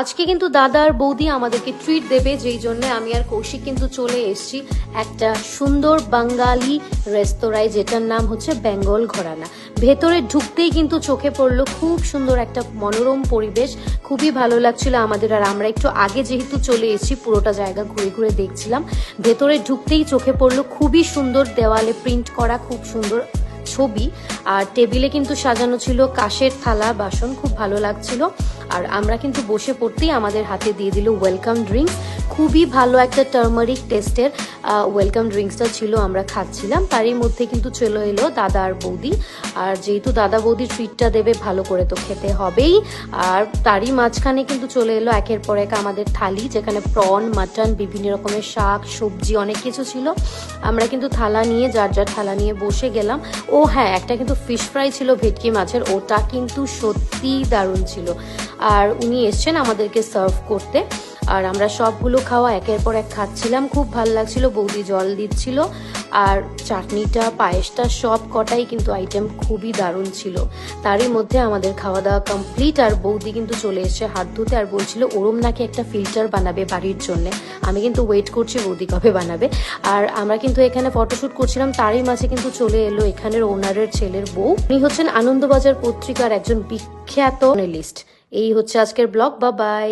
আজকে কিন্তু দাদা আর বৌদি আমাদেরকে ট্রিট দেবে, যেই জন্য আমি আর কৌশিক কিন্তু চলে এসেছি একটা সুন্দর বাঙালি রেস্তোরাঁয় যেটার নাম হচ্ছে বেঙ্গল ঘরানা। ভেতরে ঢুকতেই কিন্তু চোখে পড়ল খুব সুন্দর একটা মনোরম পরিবেশ, খুবই ভালো লাগছিল আমাদের। আর আমরা একটু আগে যেহেতু চলে এসেছি, পুরোটা জায়গা ঘুরে ঘুরে দেখছিলাম। ভেতরে ঢুকতেই চোখে পড়ল খুবই সুন্দর দেওয়ালে প্রিন্ট করা, খুব সুন্দর ছবি। আর টেবিলে কিন্তু সাজানো ছিল কাশের থালা, বাসন, খুব ভালো লাগছিল। আর আমরা কিন্তু বসে পড়তেই আমাদের হাতে দিয়ে দিল ওয়েলকাম ড্রিঙ্কস খুবই ভালো একটা টার্মারিক টেস্টের ওয়েলকাম ড্রিঙ্কসটা ছিল আমরা খাচ্ছিলাম। তারই মধ্যে কিন্তু চলে এলো দাদা আর বৌদি। আর যেহেতু দাদা বৌদি ট্রিটটা দেবে, ভালো করে তো খেতে হবেই। আর তারই মাঝখানে কিন্তু চলে এলো একের পর এক আমাদের থালি, যেখানে প্রন মাটন বিভিন্ন রকমের শাক, সবজি অনেক কিছু ছিল। আমরা কিন্তু থালা নিয়ে, যার যার থালা নিয়ে বসে গেলাম। হ্যাঁ একটা কিন্তু ফিশ ফ্রাই ছিল, ভেটকি মাছের, ওটা কিন্তু সত্যি দারুণ ছিল। আর উনি এসছেন আমাদেরকে সার্ভ করতে। আর আমরা সবগুলো খাওয়া একের পর এক খাচ্ছিলাম। খুব ভালো লাগছিল, বৌদি জল দিচ্ছিল। আর চাটনিটা, পায়েসটা সব কটাই কিন্তু আইটেম খুবই দারুণ ছিল। তারই মধ্যে আমাদের খাওয়া দাওয়া কমপ্লিট আর বৌদি কিন্তু চলে এসে হাত ধুতে আর বলছিল, ওরম নাকি একটা ফিল্টার বানাবে বাড়ির জন্য। আমি কিন্তু ওয়েট করছি, বৌদি কবে বানাবে। আর আমরা কিন্তু এখানে ফটোশুট করছিলাম, তারই মাঝে কিন্তু চলে এলো এখানের ওনারের ছেলের বউ। উনি হচ্ছেন আনন্দবাজার পত্রিকার একজন বিখ্যাত লিস্ট এই হচ্ছে আজকের ব্লগ বা বাই